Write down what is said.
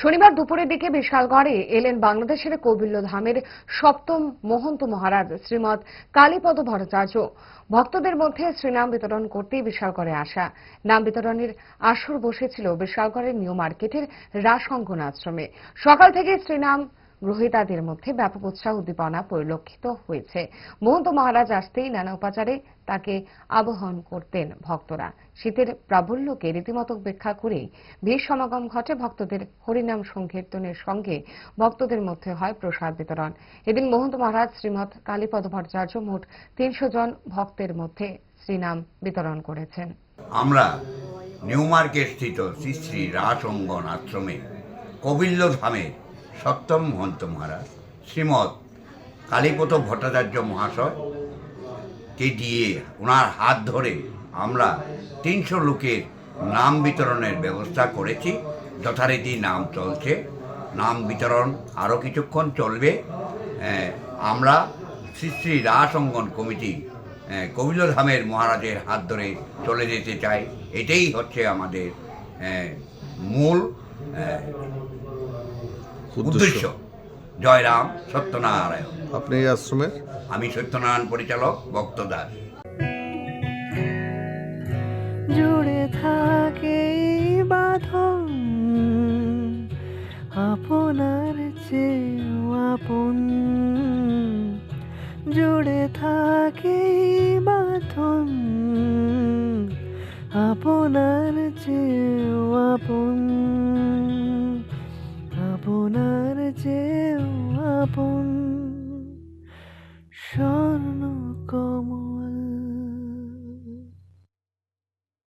শনিবার দুপুরের দিকে বিশালগড়ে এলেন বাংলাদেশের কৌবিল্য ধামের সপ্তম মহন্ত মহারাজ শ্রীমৎ কালীপদ ভট্টাচার্য। ভক্তদের মধ্যে শ্রীনাম বিতরণ করতে বিশালগড়ে আসা। নাম বিতরণের আসর বসেছিল বিশালগড়ের নিউ মার্কেটের রাসঙ্গন আশ্রমে সকাল থেকে শ্রীনাম গ্রহীতাদের মধ্যে ব্যাপক উৎসাহ উদ্দীপনা পরিলক্ষিত হয়েছে। মহন্ত মহারাজ আসতেই নানা উপাচারে তাকে আবহন করতেন ভক্তরা। শীতের প্রাবল্যকে রীতিমতো উপেক্ষা করে ভিড় সমাগম ঘটে ভক্তদের হরিনাম সংকীর্তনের সঙ্গে ভক্তদের মধ্যে হয় প্রসাদ বিতরণ। এদিন মহন্ত মহারাজ শ্রীমৎ কালীপদ ভট্টাচার্য মোট তিনশো জন ভক্তের মধ্যে শ্রীনাম বিতরণ করেছেন। আমরা নিউ মার্কেট স্থিত শ্রী শ্রী রাসঙ্গন আশ্রমে কবিল্য ধামের সপ্তম মহন্ত মহারাজ শ্রীমৎ কালীপত ভট্টাচার্য মহাশয় কে দিয়ে ওনার হাত ধরে আমরা তিনশো লোকের নাম বিতরণের ব্যবস্থা করেছি। যথারীতি নাম চলছে। নাম বিতরণ আরও কিছুক্ষণ চলবে। আমরা শ্রী শ্রী রাসঙ্গন কমিটি আহ, কবিল্য ধামের মহারাজের হাত ধরে চলে যেতে চাই। এটাই হচ্ছে আমাদের মূল উদ্দেশ্য। জয়রাম সত্যনারায়ণ। আপনি এই আশ্রমের আমি সত্যনারায়ণ পরিচালক ভক্ত দাস জুড়ে থাকে বাঁধন আপনার চেয়েও আপন। জুড়ে থাকে বাঁধন আপনার চেয়েও আপন। আপনার যে আপন। কমল